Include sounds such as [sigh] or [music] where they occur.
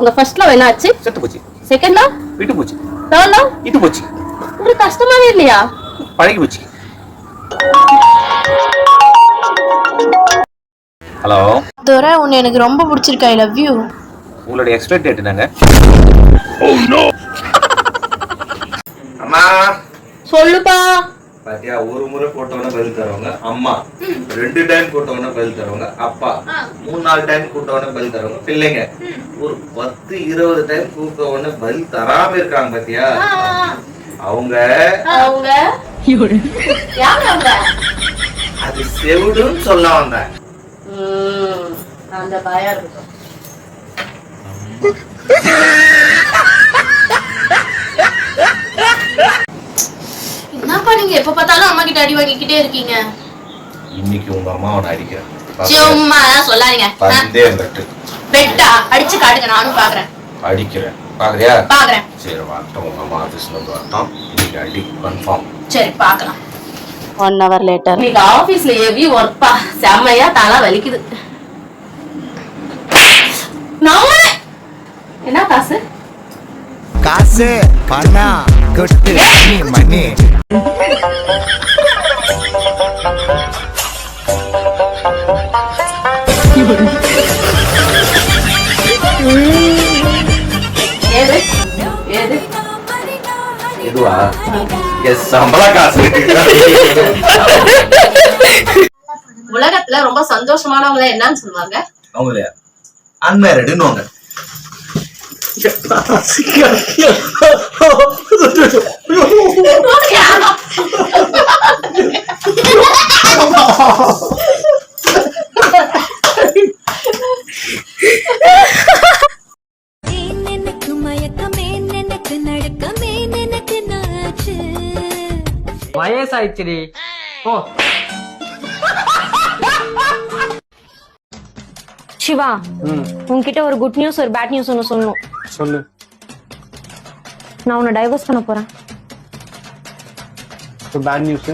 உங்க first love என்னாச்சு? செத்து போச்சு. செகண்ட் லவ் விட்டு போச்சு. தேர்ட் லவ் இது போச்சு. ஒரு கஷ்டமாவே இல்லையா? பழகி போச்சு. ஹலோ துரை உன்னை எனக்கு ரொம்ப பிடிச்சிருக்கு ஐ லவ் யூ உங்களுடைய எக்ஸ்பெக்ட் டேட் என்னங்க? அம்மா [laughs] சொல்லுப்பா. பாத்தியா? ஒரு முறை போட்டவன பதில் தருவாங்க. அம்மா. ரெண்டு டைம் போட்டவன பதில் தருவாங்க. அப்பா. மூணு நாலு டைம் கூட்டவன பதில் தருவாங்க. பிள்ளைங்க. ஒரு பத்து இருபது டைம் கூப்பிட்டவன பதில் தராம இருக்காங்க பாத்தியா? அவங்க. அவங்க? அது செவிடுன்னு சொல்ல வந்தேன் அந்த பயம் இருக்கும். என்னப்பா நீங்க எப்ப பார்த்தாலும் அம்மா கிட்ட அடி வாங்கிக்கிட்டே இருக்கீங்க? இன்னைக்கு உங்க அம்மாவை நான் அடிக்கிறேன் சும்மா சொல்லாதீங்க. பந்தே வந்துட்டு பெட்டா அடிச்சு காட்டுங்க நானும் பாக்குறேன் அடிக்கிறேன். பாக்குறியா பாக்குறேன் சரி வரட்டும் உங்க அம்மா ஆஃபீஸ்ல இருந்து வரட்டும். இன்னைக்கு அடி கன்ஃபார்ம் சரி பார்க்கலாம். ஒன் ஹவர் லேட்டர் இன்னைக்கு ஆபீஸ்ல ஹெவி ஒர்க்பா செம்மையா தலை வலிக்குது. என்ன காசு? காசு பணம் கொட்டு மணி. இதுவா எஸ் சம்பள காசு. உலகத்துல ரொம்ப சந்தோஷமானவங்கள என்னன்னு சொல்லுவாங்க? அவங்களே. அன்மேரிடுன்னு வாங்க எனக்கு மயக்கமே எனக்கு நடக்கமே எனக்கு நாச்சு வயசாயிடுச்சுடி. ஓ சிவா உன்கிட்ட ஒரு குட் நியூஸ் ஒரு பேட் நியூஸ் ஒன்று சொல்லணும். சொல்லு. நான் உன்னை டைவர்ஸ் பண்ண போறேன். Bad news